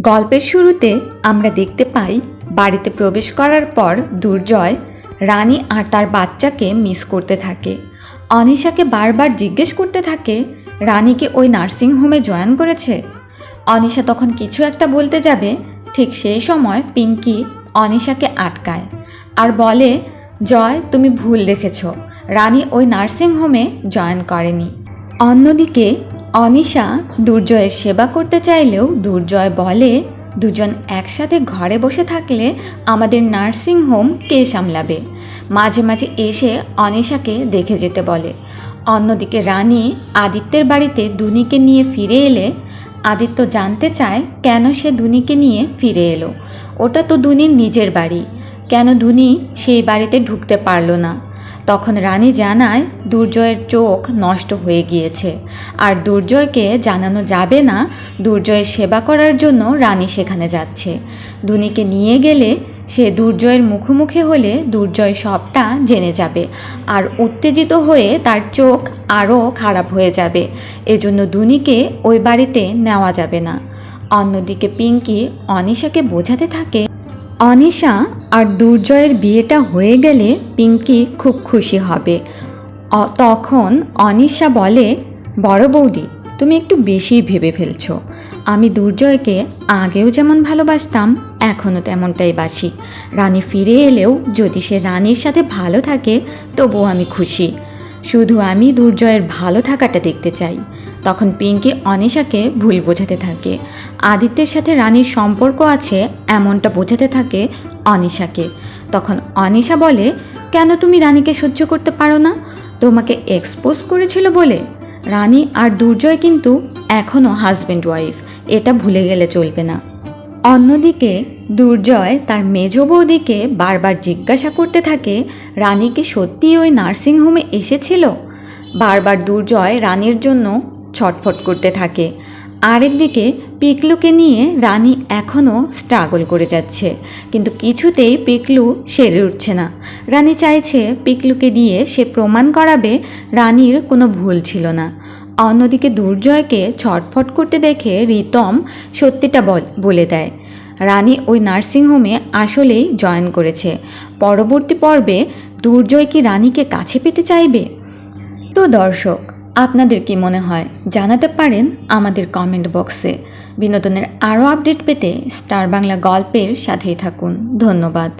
গল্পের শুরুতে আমরা দেখতে পাই, বাড়িতে প্রবেশ করার পর দুর্জয় রানী আর তার বাচ্চাকে মিস করতে থাকে। অনিশাকে বারবার জিজ্ঞেস করতে থাকে রানীকে ওই নার্সিংহোমে জয়েন করেছে? অনিশা তখন কিছু একটা বলতে যাবে, ঠিক সেই সময় পিঙ্কি অনিশাকে আটকায় আর বলে, জয়, তুমি ভুল দেখেছ। রানী ওই নার্সিংহোমে জয়েন করেনি। অন্যদিকে অনিশা দুর্জয়ের সেবা করতে চাইলেও দুর্জয় বলে, দুজন একসাথে ঘরে বসে থাকলে আমাদের নার্সিং হোম কে সামলাবে? মাঝে মাঝে এসে অনিশাকে দেখে যেতে বলে। অন্যদিকে রানী আদিত্যের বাড়িতে দুনিকে নিয়ে ফিরে এলে, আদিত্য জানতে চায় কেন সে দুনিকে নিয়ে ফিরে এলো। ওটা তো দুনির নিজের বাড়ি। কেন দুনি সেই বাড়িতে ঢুকতে পারল না? তখন রানী জানায়, দুর্জয়ের চোখ নষ্ট হয়ে গিয়েছে। আর দুর্জয়কে জানানো যাবে না, দুর্জয়ের সেবা করার জন্য রানী সেখানে যাচ্ছে। দুনিকে নিয়ে গেলে সে দুর্জয়ের মুখোমুখি হলে দুর্জয় সবটা জেনে যাবে আর উত্তেজিত হয়ে তার চোখ আরও খারাপ হয়ে যাবে। এজন্য দুনিকে ওই বাড়িতে নেওয়া যাবে না। অন্যদিকে পিঙ্কি অনিশাকে বোঝাতে থাকে, অনিশা আর দুর্জয়ের বিয়েটা হয়ে গেলে পিঙ্কি খুব খুশি হবে। তখন অনিশা বলে, বড় বৌদি, তুমি একটু বেশি ভেবে ফেলছো। আমি দুর্জয়কে আগেও যেমন ভালোবাসতাম এখনও তেমনটাই বাসি। রানী ফিরে এলেও যদি সে রানীর সাথে ভালো থাকে, তবুও আমি খুশি। শুধু আমি দুর্জয়ের ভালো থাকাটা দেখতে চাই তখন পিঙ্কি অনিশাকে ভুল বোঝাতে থাকে। আদিত্যের সাথে রানীর সম্পর্ক আছে, এমনটা বোঝাতে থাকে অনিশাকে। তখন অনিশা বলে, কেন তুমি রানীকে সহ্য করতে পারো না? তোমাকে এক্সপোজ করেছিল বলে। রানী আর দুর্জয় কিন্তু এখনও হাজব্যান্ড ওয়াইফ এটা ভুলে গেলে চলবে না। অন্যদিকে দুর্জয় তার মেজ বৌদিকে বারবার জিজ্ঞাসা করতে থাকে, রানী কি সত্যিই ওই নার্সিংহোমে এসেছিল? বারবার দুর্জয় রানীর জন্য ছটফট করতে থাকে। আরেকদিকে পিকলুকে নিয়ে রানী এখনও স্ট্রাগল করে যাচ্ছে। কিন্তু কিছুতেই পিকলু সেরে উঠছে না। রানী চাইছে পিকলুকে দিয়ে সে প্রমাণ করাবে রানীর কোনো ভুল ছিল না। অন্যদিকে দুর্জয়কে ছটফট করতে দেখে রিতম সত্যিটা বল- দেয়। রানী ওই নার্সিংহোমে আসলেই জয়েন করেছে। পরবর্তী পর্বে দুর্জয় কি রানীকে কাছে পেতে চাইবে? তো দর্শক আপনাদের কি মনে হয়? জানাতে পারেন আমাদের কমেন্ট বক্সে বিনোদনের আরও আপডেট পেতে স্টার বাংলা গল্পের সাথেই থাকুন। ধন্যবাদ।